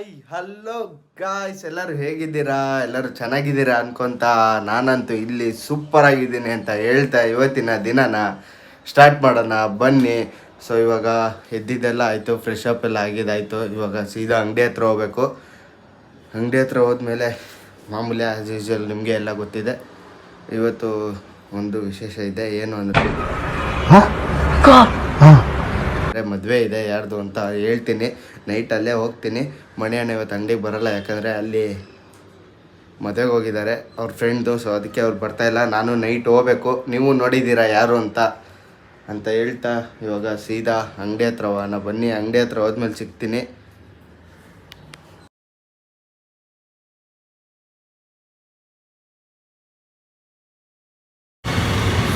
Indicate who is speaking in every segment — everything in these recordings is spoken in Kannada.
Speaker 1: ಹಾಯ್ ಹಲೋ ಗಾಯ್ಸ್ ಎಲ್ಲರೂ ಹೇಗಿದ್ದೀರಾ? ಎಲ್ಲರೂ ಚೆನ್ನಾಗಿದ್ದೀರಾ ಅನ್ಕೊಂತ ನಾನಂತೂ ಇಲ್ಲಿ ಸೂಪರ್ ಆಗಿದ್ದೀನಿ ಅಂತ ಹೇಳ್ತಾ ಇವತ್ತಿನ ದಿನನ ಸ್ಟಾರ್ಟ್ ಮಾಡೋಣ. ಬನ್ನಿ. ಸೊ ಇವಾಗ ಎದ್ದಿದ್ದೆಲ್ಲ ಆಯಿತು ಫ್ರೆಶ್ ಅಪ್ ಎಲ್ಲ ಆಗಿದ್ದಾಯಿತು ಇವಾಗ ಸೀದಾ ಅಂಗಡಿ ಹತ್ರ ಹೋಗ್ಬೇಕು. ಅಂಗಡಿ ಹತ್ರ ಹೋದ್ಮೇಲೆ ಮಾಮೂಲಿ ಆ್ಯಸ್ ಯೂಶ್ವಲ್ ನಿಮಗೆ ಎಲ್ಲ ಗೊತ್ತಿದೆ. ಇವತ್ತು ಒಂದು ವಿಶೇಷ ಇದೆ. ಏನು ಅಂದರೆ ಅಂದರೆ ಮದುವೆ ಇದೆ ಯಾರ್ದು ಅಂತ ಹೇಳ್ತೀನಿ. ನೈಟ್ ಅಲ್ಲೇ ಹೋಗ್ತೀನಿ. ಮಣಿ ಅಣ್ಣ ಇವತ್ತು ಅಂಗಡಿಗೆ ಬರಲ್ಲ, ಯಾಕಂದರೆ ಅಲ್ಲಿ ಮದುವೆಗೆ ಹೋಗಿದ್ದಾರೆ. ಅವ್ರ ಫ್ರೆಂಡ್ದು ಸೊ ಅದಕ್ಕೆ ಅವ್ರು ಬರ್ತಾ ಇಲ್ಲ. ನಾನು ನೈಟ್ ಹೋಗ್ಬೇಕು. ನೀವು ನೋಡಿದ್ದೀರಾ ಯಾರು ಅಂತ? ಅಂತ ಹೇಳ್ತಾ ಇವಾಗ ಸೀದಾ ಅಂಗಡಿ ಹತ್ರ ಹೋಗೋಣ ಬನ್ನಿ, ಅಂಗಡಿ ಹತ್ರ ಹೋದ್ಮೇಲೆ ಸಿಗ್ತೀನಿ.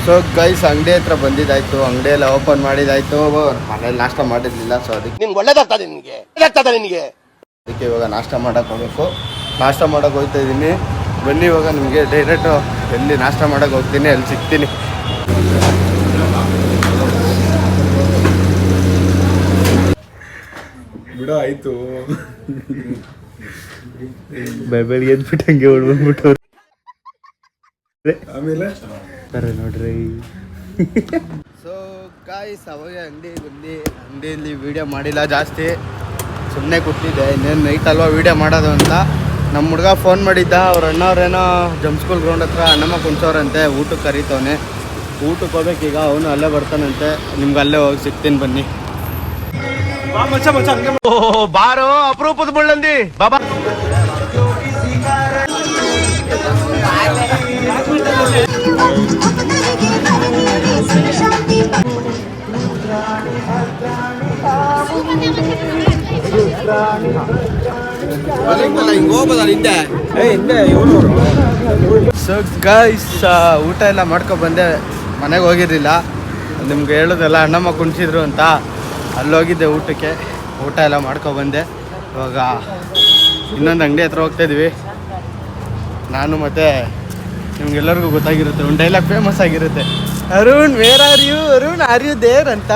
Speaker 1: ಸೊ ಗೈಸ್ ಅಂಗಡಿ ಹತ್ರ ಬಂದಿದ್ದಾಯ್ತು. ಅಂಗಡಿ ಎಲ್ಲ ಓಪನ್ ಮಾಡಿದಾಯ್ತು ಮನೇಲಿ ನಾಷ್ಟ ಮಾಡಿರ್ಲಿಲ್ಲ ಸೊ ಅದಕ್ಕೆ
Speaker 2: ನಿನ್ಗೆ ಒಳ್ಳೇದಾಗ್ತದೆ ನಿನಗೆ ಒಳ್ಳೇದಾಗ್ತದೆ ನಿನಗೆ
Speaker 1: ಅದಕ್ಕೆ ಇವಾಗ ನಾಷ್ಟ ಮಾಡಕ್ಕೆ ಹೋಗಬೇಕು. ನಾಷ್ಟ ಮಾಡಕ್ಕೆ ಹೋಗ್ತಾ ಇದ್ದೀನಿ ಬನ್ನಿ ಇವಾಗ ನಿಮಗೆ ಡೈರೆಕ್ಟ್ ಎಲ್ಲಿ ನಾಷ್ಟ ಮಾಡಕ್ಕೆ ಹೋಗ್ತೀನಿ ಅಲ್ಲಿ ಸಿಗ್ತೀನಿ.
Speaker 3: ಬಿಡೋ ಆಯ್ತು.
Speaker 1: ಬೆಳಗ್ಗೆ ಎದ್ಬಿಟ್ಟು ಹಂಗೆ ಹೊಡ್ಬಂದ್ಬಿಟ್ಟು
Speaker 3: ಆಮೇಲೆ?
Speaker 1: ನೋಡ್ರಿ. ಸೊ ಗಾಯ್ಸ್ ಅವಾಗ ಅಂಗಡಿ ಬಂದು ಅಂಗಡಿಯಲ್ಲಿ ವೀಡಿಯೋ ಮಾಡಿಲ್ಲ ಜಾಸ್ತಿ. ಸುಮ್ಮನೆ ಕೂತಿದ್ದೆ. ಇನ್ನೇನು ನೈಟ್ ಅಲ್ವಾ ವೀಡಿಯೋ ಮಾಡೋದು ಅಂತ. ನಮ್ಮ ಹುಡುಗ ಫೋನ್ ಮಾಡಿದ್ದ. ಅವ್ರ ಅಣ್ಣವ್ರೇನೋ ಜಮ್ ಸ್ಕೂಲ್ ಗ್ರೌಂಡ್ ಹತ್ರ ಅಣ್ಣಮ್ಮ ಕುಂಚವ್ರಂತೆ ಊಟಕ್ಕೆ ಕರೀತವನೆ. ಊಟಕ್ಕೆ ಹೋಗ್ಬೇಕೀಗ. ಅವನು ಅಲ್ಲೇ ಬರ್ತಾನಂತೆ. ನಿಮ್ಗೆ ಅಲ್ಲೇ ಹೋಗಿ ಸಿಗ್ತೀನಿ ಬನ್ನಿ.
Speaker 2: ಬಾರೋ ಅಪರೂಪದ ಬಳ್ಳಂದಿ ಬಾಬಾ.
Speaker 1: ಸೊ ಗೈಸ್ ಊಟ ಎಲ್ಲ ಮಾಡ್ಕೊ ಬಂದೆ. ಮನೆಗೆ ಹೋಗಿರಲಿಲ್ಲ. ನಿಮ್ಗೆ ಹೇಳೋದೆಲ್ಲ ಅಣ್ಣಮ್ಮ ಕುಣಿಸಿದ್ರು ಅಂತ. ಅಲ್ಲಿ ಹೋಗಿದ್ದೆ ಊಟಕ್ಕೆ. ಊಟ ಎಲ್ಲ ಮಾಡ್ಕೊ ಬಂದೆ. ಇವಾಗ ಇನ್ನೊಂದು ಅಂಗಡಿ ಹತ್ರ ಹೋಗ್ತಾ ಇದೀವಿ. ನಾನು ಮತ್ತೆ ನಿಮ್ಗೆಲ್ಲರಿಗೂ ಗೊತ್ತಾಗಿರುತ್ತೆ. ಒಂದು ಡೈಲಾಗ್ ಫೇಮಸ್ ಆಗಿರುತ್ತೆ. Arun where are you Arun are you there ಅಂತ.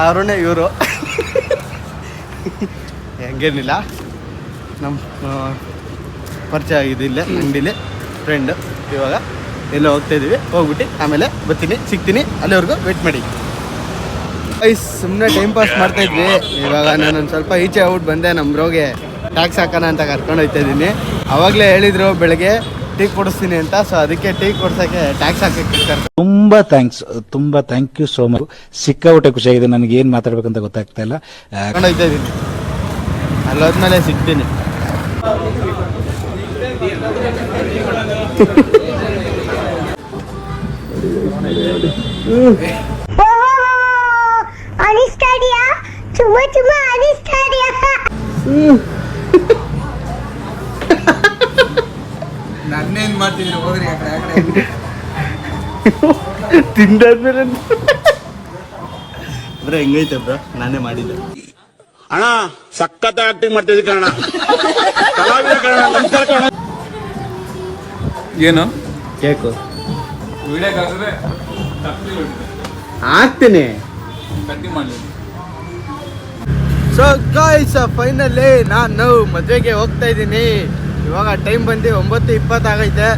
Speaker 1: ಅರುಣೇ ಇವರು. ಹೆಂಗೇನಿಲ್ಲ. ನಮ್ಮ ಪರಿಚಯ ಆಗಿದೆ ಇಲ್ಲೇ, ಅಂಗಡಿಲಿ ಫ್ರೆಂಡ್ ಇವಾಗ ಎಲ್ಲ ಹೋಗ್ತಾ ಇದೀವಿ. ಹೋಗ್ಬಿಟ್ಟು ಆಮೇಲೆ ಬರ್ತೀನಿ, ಸಿಗ್ತೀನಿ, ಅಲ್ಲಿವರೆಗೂ ವೇಟ್ ಮಾಡಿ. ಐಸ್ ಸುಮ್ಮನೆ ಟೈಮ್ ಪಾಸ್ ಮಾಡ್ತಾ ಇದ್ವಿ. ಇವಾಗ ನಾನು ಸ್ವಲ್ಪ ಈಚೆ ಔಟ್ ಬಂದೆ ನಮ್ಮ ಬ್ರೋಗೆ ಟ್ಯಾಕ್ಸ್ ಹಾಕೋಣ ಅಂತ ಕರ್ಕೊಂಡು ಹೋಗ್ತಾ ಇದ್ದೀನಿ ಅವಾಗಲೇ ಹೇಳಿದ್ರು ಬೆಳಗ್ಗೆ, ಟೀ ಕೊಡಿಸ್ತೀನಿ ಅಂತ. ಸೊ ಅದಕ್ಕೆ ಟೀ ಕೊಡ್ಸೋಕ್ಕೆ ಟ್ಯಾಕ್ಸ್ ಹಾಕಕ್ಕೆ
Speaker 4: ತುಂಬಾ ಥ್ಯಾಂಕ್ಸ್ ತುಂಬಾ ಥ್ಯಾಂಕ್ ಯು ಸೋ ಮಚ್ ಸಿಕ್ಕಾಪಟ್ಟೆ ಖುಷಿಯಾಗಿದೆ. ನನಗೆ ಏನ್ ಮಾತಾಡ್ಬೇಕಂತ ಗೊತ್ತಾಗ್ತಾ ಇಲ್ಲ.
Speaker 1: ಅಲ್ಲೋದ್ಮೇಲೆ ಸಿಗ್ತೀನಿ.
Speaker 5: ತುಂಬಾ ತುಂಬಾ ಅನಿಸ್ತಾ ಇದೆಯಾ
Speaker 3: ನನ್ನೇನ್ ಮಾಡ್ತಿದ್ರು ಹೋಗ್ರಿ ಆ ಕಡೆ ಆ ಕಡೆ.
Speaker 1: ತಿಂದಾದ್ಮೇಲೆ ಬ್ರೋ ಹೆಂಗೈತೆ ಬ್ರೋ? ನಾನೇ ಮಾಡಿದ್ದೆ.
Speaker 2: ಅಣ್ಣ ಸಖತ್ ಆಕ್ಟಿಂಗ್ ಮಾಡ್ತಿದ್ದೆ ಕಣ ಕಲಾವಿದ ಕಣ ನಮಸ್ಕಾರ ಕಣ
Speaker 3: ಏನು?
Speaker 1: ಕೇಕು. ಹಾಕ್ತೀನಿ. ಸೊ ಗಾಯ್ಸ್ ಫೈನಲಿ ನಾನು ಮದುವೆಗೆ ಹೋಗ್ತಾ ಇದ್ದೀನಿ. ಇವಾಗ ಟೈಮ್ ಬಂದು ಒಂಬತ್ತು ಇಪ್ಪತ್ತಾಗೈತೆ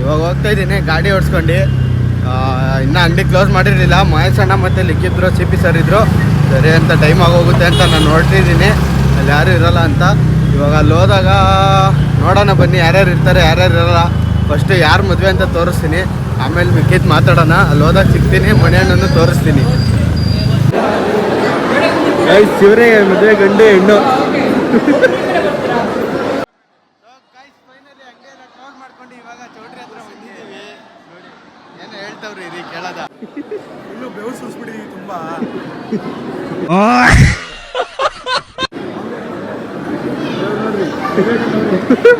Speaker 1: ಇವಾಗ ಹೋಗ್ತಾ ಇದ್ದೀನಿ ಗಾಡಿ ಓಡಿಸ್ಕೊಂಡು. ಇನ್ನೂ ಅಂಗಡಿ ಕ್ಲೋಸ್ ಮಾಡಿರಲಿಲ್ಲ. ಮಹೇಶ್ ಅಣ್ಣ ಮತ್ತು ಲಿಕ್ಕಿದ್ರು ಸಿ ಪಿ ಸರ್ ಇದ್ದರು ಸರಿ ಅಂತ ಟೈಮ್ ಆಗೋಗುತ್ತೆ ಅಂತ ನಾನು ನೋಡ್ತಿದ್ದೀನಿ ಅಲ್ಲಿ ಯಾರು ಇರೋಲ್ಲ ಅಂತ. ಇವಾಗ ಅಲ್ಲಿ ಹೋದಾಗ ನೋಡೋಣ ಬನ್ನಿ ಯಾರ್ಯಾರು ಇರ್ತಾರೆ ಯಾರ್ಯಾರು ಇರೋಲ್ಲ. ಫಸ್ಟು ಯಾರು ಮದುವೆ ಅಂತ ತೋರಿಸ್ತೀನಿ. ಆಮೇಲೆ ಮಿಕ್ಕಿದ್ದು ಮಾತಾಡೋಣ. ಅಲ್ಲಿ ಹೋದಾಗ ಸಿಗ್ತೀನಿ ಮನೆ ಹಣ್ಣನ್ನು ತೋರಿಸ್ತೀನಿ. ಶಿವರೇ ಮದುವೆ ಗಂಡು ಹೆಣ್ಣು ಏನು ಹೇಳ್ತಾವ್ರಿ ರೀ ಕೇಳದ
Speaker 3: ಇನ್ನು ಬೆವರು ಸುರಿಸ್ಬಿಟ್ಟಿದೀವಿ ತುಂಬಾ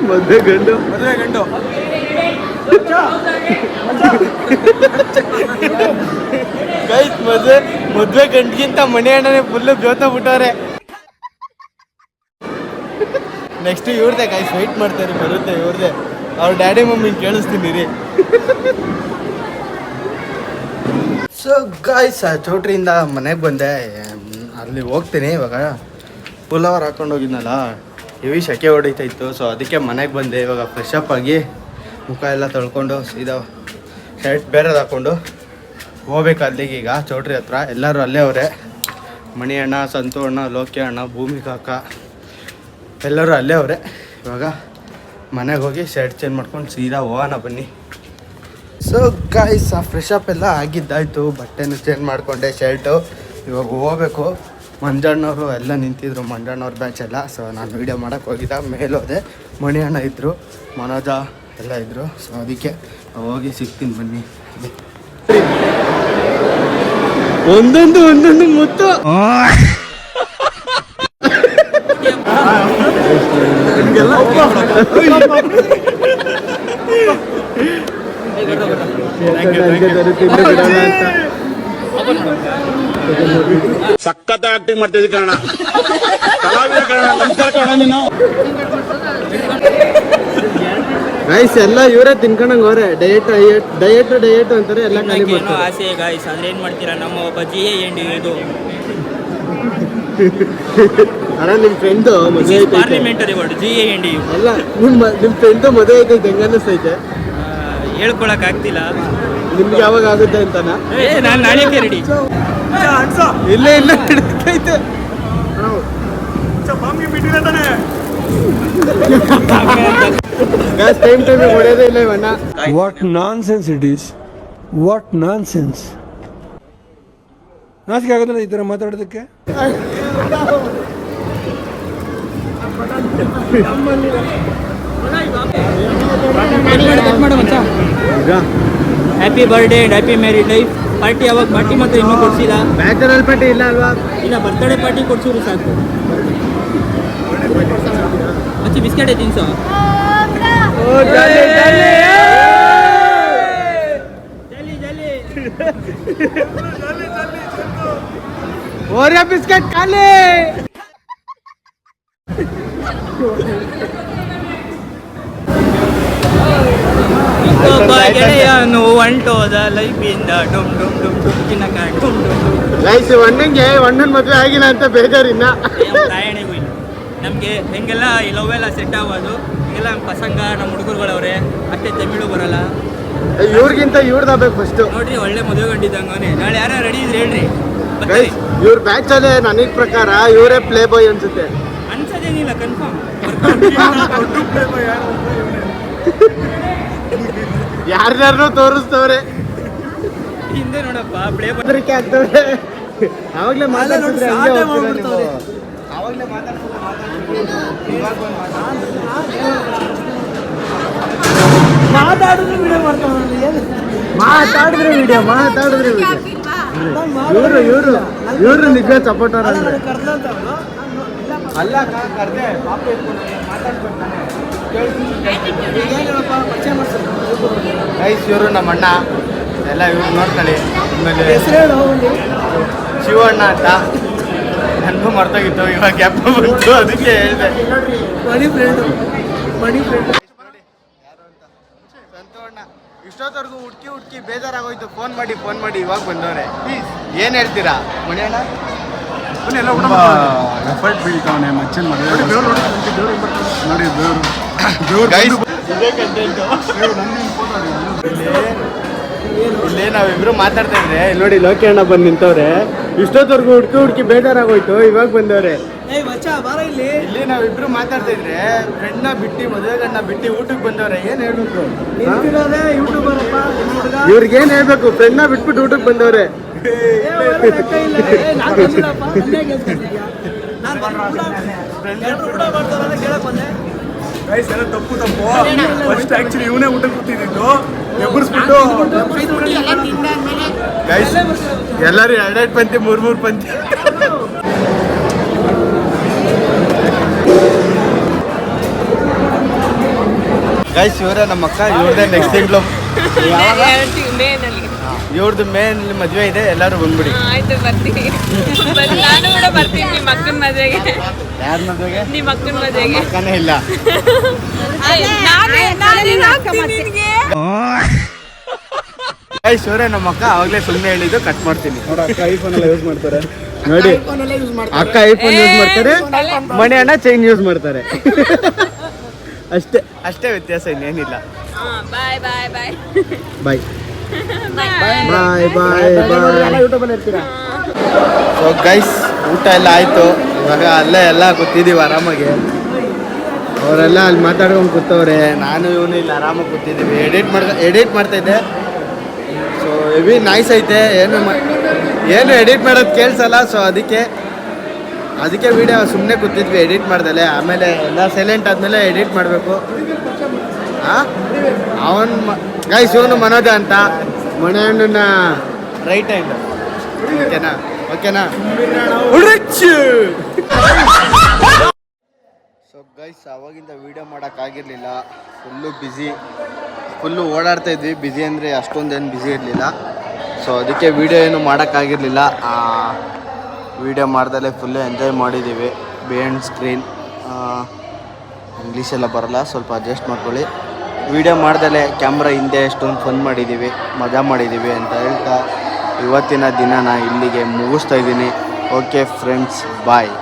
Speaker 1: ಮದುವೆ ಗಂಡು
Speaker 3: ಮದುವೆ ಗಂಡು
Speaker 1: ಮದುವೆ ಮದುವೆ ಗಂಡ್ಗಿಂತ ಮನೆ ಅಣ್ಣನೇ ಫುಲ್ಲು ಜೋತ ಬಿಟ್ಟವ್ರೆ ನೆಕ್ಸ್ಟ್ ಇವ್ರದೆ ಗೈಸ್ ವೆಯ್ಟ್ ಮಾಡ್ತಾರೆ, ಬರುತ್ತೆ ಇವ್ರದೆ. ಅವ್ರ ಡ್ಯಾಡಿ ಮಮ್ಮಿ ಕೇಳಿಸ್ತೀನಿ ರೀ ಸೊ ಗಾಯ್ಸ್ ಚೌಟ್ರಿಯಿಂದ ಮನೆಗೆ ಬಂದೆ. ಅಲ್ಲಿ ಹೋಗ್ತೀನಿ ಇವಾಗ. ಪುಲಾವರ್ ಹಾಕೊಂಡು ಹೋಗಿದ್ನಲ್ಲ, ಹೆವಿ ಸೆಕೆ ಹೊಡಿತಾ ಇತ್ತು ಸೊ ಅದಕ್ಕೆ ಮನೆಗೆ ಬಂದೆ. ಇವಾಗ ಫ್ರೆಶ್ ಅಪ್ ಆಗಿ ಮುಖ ಎಲ್ಲ ತೊಳ್ಕೊಂಡು ಸೀದಾ ಶರ್ಟ್ ಬೇರೆದು ಹಾಕ್ಕೊಂಡು ಹೋಗ್ಬೇಕು ಅಲ್ಲಿಗೆ ಈಗ ಚೌಟ್ರಿ ಹತ್ರ. ಎಲ್ಲರೂ ಅಲ್ಲೇ ಅವರೇ. ಮಣಿ ಅಣ್ಣ ಸಂತು ಅಣ್ಣ, ಲೋಕಿ ಅಣ್ಣ, ಭೂಮಿ ಕಾಕ, ಎಲ್ಲರೂ ಅಲ್ಲೇ ಅವರೇ. ಇವಾಗ ಮನೆಗೆ ಹೋಗಿ ಶರ್ಟ್ ಚೇಂಜ್ ಮಾಡ್ಕೊಂಡು ಸೀದಾ ಹೋಗೋಣ ಬನ್ನಿ. ಸೊ ಗಾಯ್ಸ್ ಆ ಫ್ರೆಶ್ ಅಪ್ ಎಲ್ಲ ಆಗಿದ್ದಾಯಿತು. ಬಟ್ಟೆನೂ ಚೇಂಜ್ ಮಾಡಿಕೊಂಡೆ ಶರ್ಟು ಇವಾಗ ಹೋಗ್ಬೇಕು. ಮಂಜಣ್ಣವರು ಎಲ್ಲ ನಿಂತಿದ್ರು ಮಂಜಣ್ಣವ್ರ ಬ್ಯಾಚ್ ಎಲ್ಲ. ಸೊ ನಾನು ವೀಡಿಯೋ ಮಾಡೋಕ್ಕೆ ಹೋಗಿದ್ದ ಮೇಲೋದೆ. ಮಣಿಯಣ್ಣ ಇದ್ದರು ಮನೋಜ ಎಲ್ಲ ಇದ್ದರು ಸೊ ಅದಕ್ಕೆ ಹೋಗಿ ಸಿಗ್ತೀನಿ ಬನ್ನಿ. ಒಂದೊಂದು ಒಂದೊಂದು ಮುತ್ತು.
Speaker 2: ಸಖತ್ ಆಕ್ಟಿಂಗ್ ಮಾಡ್ತಿದ್ವಿ ಕಣ ಕಲಾವಿದ ಕಾರಣ ನಮಸ್ಕಾರ ನೀನು
Speaker 1: ಗೈಸ್ ಎಲ್ಲ ಇವರೇ ತಿನ್ಕೊಂಡಂಗೆ ಹೋರೆ ಡಯಟ್ ಡಯಟ್ ಡಯಟ್ ಡಯಟ್ ಅಂತಾರೆ ಎಲ್ಲ ಖಾಲಿ
Speaker 6: ಏನೋ
Speaker 1: ಮಾಡ್ತಾರೆ.
Speaker 6: ಆಸೆ ಗಾಯ್ಸ್ ಅಂದ್ರೆ ಏನ್ ಮಾಡ್ತೀರಾ? ನಮ್ಮ ಒಬ್ಬ ಜಿ ಎ ಇದು.
Speaker 1: ಅಣ್ಣ ನಿಮ್ಮ ಫ್ರೆಂಡು ಮದುವೆ ಐತೈತೆ
Speaker 6: ಪಾರ್ಲಿಮೆಂಟರಿ ವರ್ಡ್ ಜಿ ಎ
Speaker 1: ಅಲ್ಲ ನಿಮ್ಮ ನಿಮ್ಮ ಫ್ರೆಂಡು ಮದುವೆ ಐತೈತೆ ಹೆಂಗ ಅನ್ನಿಸ್ತೈತೆ
Speaker 6: ಹೇಳ್ಕೊಳಕ್ ಆಗ್ತಿಲ್ಲ.
Speaker 1: ನಿಮ್ಗೆ ಯಾವಾಗ ಆಗುತ್ತೆ ಅಂತನಾ?
Speaker 6: ಏ ನಾನು ನಾಳೆ ರೆಡಿ
Speaker 1: ಇಲ್ಲೇ ಇಲ್ಲ ಹಿಡ್ಕೈತೆ ಗಾಸ್ ಟೈಮ್ ಟೈಮ್ ಹೊಡೆಯೋದೇ ಇಲ್ಲ ಇವಣ್ಣ
Speaker 7: what nonsense it is what nonsense ನಾಚಿಕೆ ಆಗೋದಿಲ್ಲ ಈ ಥರ ಮಾತಾಡೋದಕ್ಕೆ?
Speaker 6: Happy birthday happy married life party ಯಾವಾಗ ಪಾರ್ಟಿ ಮಾತ್ರ ಇನ್ನೂ ಕೊಡ್ಸಿಲ್ಲ
Speaker 1: ಬ್ಯಾಚಲರ್ ಪಟ್ಟಿ ಇಲ್ಲ ಅಲ್ವಾ
Speaker 6: ಇಲ್ಲ ಬರ್ತ್ಡೇ ಪಾರ್ಟಿ ಕೊಡ್ಸಿದ್ರು ಸಾಕು ಮಚ್ಚಿ ಬಿಸ್ಕೆಟ್ ತಿನ್ಸೋ
Speaker 1: ಓರಿಯಾ ಬಿಸ್ಕೆಟ್ ಖಾಲಿ
Speaker 6: ಒಬ್ಬ ಗೆಳೆಯನು ಹೊಂಟೋದ ಲೈಫಿಂದ ಡುಮ್ ಡುಮ್ ಡುಮ್ ಡುಮ್ ತಿನ್ನಕ ಡುಮ್ ಡುಮ್ ಡುಮ್
Speaker 1: ಗೈಸ್ ಅಣ್ಣಂಗೆ ಅಣ್ಣನ ಮದುವೆ ಆಗಿಲ್ಲ ಅಂತ ಬೇಜಾರಿನ್ನ?
Speaker 6: ತಾಯಣೆಗೂ ಇಲ್ಲ ನಮಗೆ ಹೆಂಗೆಲ್ಲ ಈ ಲವ್ ಎಲ್ಲ ಸೆಟ್ ಆಗೋದು ಎಲ್ಲ ನಮ್ಮ ಪಸಂಗ ನಮ್ಮ ಹುಡುಗರುಗಳವ್ರೆ ಅಷ್ಟೇ ತಮಿಳು ಬರಲ್ಲ.
Speaker 1: ಇವ್ರಿಗಿಂತ ಇವ್ರದಾಗಬೇಕು ಫಸ್ಟ್
Speaker 6: ನೋಡ್ರಿ ಒಳ್ಳೆ ಮದುವೆ ಗಂಡಿದ್ದಂಗವನೇ ನಾಳೆ ಯಾರು ರೆಡಿ ಇದ್ರೆ ಹೇಳ್ರಿ.
Speaker 1: ಗೈಸ್ ಇವ್ರ ಬ್ಯಾಚ್ ಅಲ್ಲೇ ನನಗೆ ಪ್ರಕಾರ ಇವರೇ ಪ್ಲೇ ಬಾಯ್ ಅನ್ಸುತ್ತೆ.
Speaker 6: ಅನ್ಸೋದೇನಿಲ್ಲ ಕನ್ಫರ್ಮ್
Speaker 1: ಯಾರ್ಯಾರನ್ನೂ ತೋರಿಸ್ತವ್ರೆ.
Speaker 6: ಹಿಂದೆ ನೋಡಪ್ಪ ಪ್ಲೇ
Speaker 1: ಬದರಿಕೆ ಆಗ್ತವ್ರೆ. ಅವಾಗ್ಲೇ ಮಾತಾಡ್ತಿದ್ರೆ ಹಂಗೆ ಇವಾಗ ಬಂದ್ ಮಾತಾಡಿದ್ರೆ ವಿಡಿಯೋ ಮಾತಾಡಿದ್ರೆ ವಿಡಿಯೋ ಇವರು ಇವರು ಇವರು ನಿಜ ಸಪೋರ್ಟ್ ಅಲ್ಲ ಕರ್ದೆ ಮಾತಾಡ್ಬೇಕು ಗೈಸ್ ಇವರು ನಮ್ಮ ಅಣ್ಣ. ಎಲ್ಲ ಇವ್ರು ನೋಡ್ಕೊಳ್ಳಿ. ಆಮೇಲೆ ಶಿವಣ್ಣ ಅಂತ. ನನಗೂ ಮರ್ತೋಗಿತ್ತು, ಇವಾಗ ಗ್ಯಾಪ್ ಬಂತು, ಅದಕ್ಕೆ ಹೇಳಿದೆ. ಮಣಿ ಫ್ರೆಂಡ್ ಮಣಿ ಇಷ್ಟೊತ್ತವರೆಗೂ ಹುಡ್ಕಿ ಹುಡ್ಕಿ ಬೇಜಾರಾಗೋಯ್ತು. ಫೋನ್ ಮಾಡಿ ಫೋನ್ ಮಾಡಿ, ಇವಾಗ ಬಂದವ್ರೆ. ಏನ್ ಹೇಳ್ತೀರಾ? ಮಣಿ ಅಣ್ಣ
Speaker 3: ಎಫರ್ಟ್ ಬೀಳ್ತಾವನೆ, ಮಚ್ಚನ್ ಮದುವೆ ನೋಡಿ, ಬೇವರು.
Speaker 1: Content. ಇಲ್ಲಿ ನಾವಿಬ್ರು ಮಾತಾಡ್ತಾ ಇದ್ರೆ. ಇಲ್ಲಿ ನೋಡಿ ಲೋಕಿ ಬಂದ್ ಬಂದು ನಿಂತವ್ರೆ. ಇಷ್ಟೊತ್ತವರೆಗೂ ಹುಡ್ಕಿ ಹುಡ್ಕಿ ಬೇಜಾರಾಗೋಯ್ತು ಇವಾಗ ಬಂದವ್ರೆ. ಇಲ್ಲಿ. ನಾವಿಬ್ರು ಮಾತಾಡ್ತಾ ಇದ್ರೆ ಫ್ರೆಂಡ್ನ ಬಿಟ್ಟು ಮದುವೆ ಗಂಡ ಬಿಟ್ಟು ಊಟಕ್ಕೆ ಬಂದವ್ರೆ ಏನ್ ಹೇಳ್ಬೇಕು? ಇವ್ರಿಗೆ ಏನ್ ಹೇಳ್ಬೇಕು? ಫ್ರೆಂಡ್ನ ಬಿಟ್ಬಿಟ್ಟು ಊಟಕ್ಕೆ ಬಂದವ್ರೆ.
Speaker 3: ಗೈಸ್ ಎಲ್ಲ ತಪ್ಪು ತಪ್ಪು. ಫಸ್ಟ್ ಆಕ್ಚುಲಿ ಇವನೇ ಊಟ ಕೂತಿದ್ದು. ಎಬ್ಬರಿಸ್ಬಿಟ್ಟು
Speaker 1: ಗೈಸ್ ಎಲ್ಲರೂ ಎರಡೆರಡು ಪಂತಿ ಮೂರು ಮೂರು ಪಂತಿ. ಗೈಸ್ ಇವರೇ ನಮ್ಮ ಅಕ್ಕ ಇವ್ರದೇ ನೆಕ್ಸ್ಟ್ ತಿಂಗಳು. ಇವ್ರದ್ದು ಮೇನ್ ಮದುವೆ ಇದೆ ಎಲ್ಲರೂ ಬಂದ್ಬಿಡಿ.
Speaker 8: ಆಯ್ತು ಬರ್ತೀನಿ. ಬರ್- ನಾನು ಕೂಡ ಬರ್ತೀನಿ ನಿಮ್ಮ ಅಕ್ಕನ ಮದುವೆಗೆ.
Speaker 1: ಯಾರ ಮದುವೆಗೆ?
Speaker 8: ನಿಮ್ಮ ಅಕ್ಕನ ಮದುವೆಗೆ.
Speaker 1: ಅಕ್ಕನೇ ಇಲ್ಲ.
Speaker 8: ನಾನೇ ನಾನೇನ್ ಹಾಕ್ತೀನಿ ನಿನ್ಗೆ.
Speaker 1: ಗೈಸ್ ಇವರೇ ನಮ್ಮ ಅಕ್ಕ ಅವಾಗಲೇ ಸುಮ್ಮನೆ ಹೇಳಿದ್ದು ಕಟ್ ಮಾಡ್ತೀನಿ.
Speaker 3: ನೋಡ ಅಕ್ಕ ಐಫೋನ್ ಎಲ್ಲ ಯೂಸ್ ಮಾಡ್ತಾರೆ.
Speaker 1: ನೋಡಿ ಅಕ್ಕ ಐಫೋನ್ ಯೂಸ್ ಮಾಡ್ತಾರೆ ಮನೆ ಅಣ್ಣ ಚೈನ್ ಯೂಸ್ ಮಾಡ್ತಾರೆ. ಅಷ್ಟೇ ಅಷ್ಟೇ ವ್ಯತ್ಯಾಸ ಇನ್ನೇನಿಲ್ಲ.
Speaker 8: ಬಾಯ್ ಬಾಯ್ ಬಾಯ್
Speaker 1: ಬಾಯ್
Speaker 8: ಬಾಯ್
Speaker 1: ಬಾಯ್ ಬಾಯ್ ಬಾಯ್ ಸೊ ಗೈಸ್ ಊಟ ಎಲ್ಲ ಆಯ್ತು. ಇವಾಗ ಅಲ್ಲೇ ಎಲ್ಲ ಕೂತಿದ್ದೀವಿ ಆರಾಮಾಗಿ. ಅವರೆಲ್ಲ ಅಲ್ಲಿ ಮಾತಾಡ್ಕೊಂಡು ಕೂತವ್ರೆ. ನಾನು ಇವನು ಇಲ್ಲಿ ಆರಾಮಾಗಿ ಕೂತಿದ್ದೀವಿ ಎಡಿಟ್ ಮಾಡ್ತಾ ಎಡಿಟ್ ಮಾಡ್ತಾ ಇದ್ದೆ. ಸೊ ಹೆವಿ ನಾಯ್ಸ್ ಐತೆ. ಏನು ಏನು ಎಡಿಟ್ ಮಾಡೋದು ಕೇಳಿಸಲ್ಲ. ಸೊ ಅದಕ್ಕೆ ಅದಕ್ಕೆ ವಿಡಿಯೋ ಸುಮ್ಮನೆ ಕೂತಿದ್ವಿ ಎಡಿಟ್ ಮಾಡ್ದಲೆ ಆಮೇಲೆ ಎಲ್ಲ ಸೈಲೆಂಟ್ ಆದಮೇಲೆ ಎಡಿಟ್ ಮಾಡಬೇಕು. ಹಾಂ ಅವನು ಗೈಸ್ ಇವನು ಮನೋಜ ಅಂತ. ಮನೆಯಣ್ಣನ ರೈಟ್ ಹ್ಯಾಂಡ್ ಓಕೆನಾ? ಓಕೆನಾ? ಸೊ ಗೈಸ್ ಅವಾಗಿಂದ ವಿಡಿಯೋ ಮಾಡೋಕ್ಕಾಗಿರಲಿಲ್ಲ ಫುಲ್ಲು ಬ್ಯುಸಿ ಫುಲ್ಲು ಓಡಾಡ್ತಾ ಇದ್ವಿ. ಬ್ಯುಸಿ ಅಂದರೆ ಅಷ್ಟೊಂದೇನು ಬ್ಯುಸಿ ಇರಲಿಲ್ಲ. ಸೊ ಅದಕ್ಕೆ ವಿಡಿಯೋ ಏನು ಮಾಡೋಕ್ಕಾಗಿರಲಿಲ್ಲ ವಿಡಿಯೋ ಮಾಡ್ದಲ್ಲೇ ಫುಲ್ಲು ಎಂಜಾಯ್ ಮಾಡಿದ್ದೀವಿ ಬಿಹೈಂಡ್ ಸ್ಕ್ರೀನ್ ಇಂಗ್ಲೀಷೆಲ್ಲ ಬರಲ್ಲ. ಸ್ವಲ್ಪ ಅಡ್ಜಸ್ಟ್ ಮಾಡ್ಕೊಳ್ಳಿ. ವಿಡಿಯೋ ಮಾಡ್ದಲೆ ಕ್ಯಾಮ್ರಾ ಹಿಂದೆ ಎಷ್ಟೊಂದು ಫನ್ ಮಾಡಿದ್ದೀವಿ ಮಜಾ ಮಾಡಿದ್ದೀವಿ ಅಂತ ಹೇಳ್ತಾ ಇವತ್ತಿನ ದಿನ ನಾನು ಇಲ್ಲಿಗೆ ಮುಗಿಸ್ತಾ ಇದ್ದೀನಿ. Okay friends bye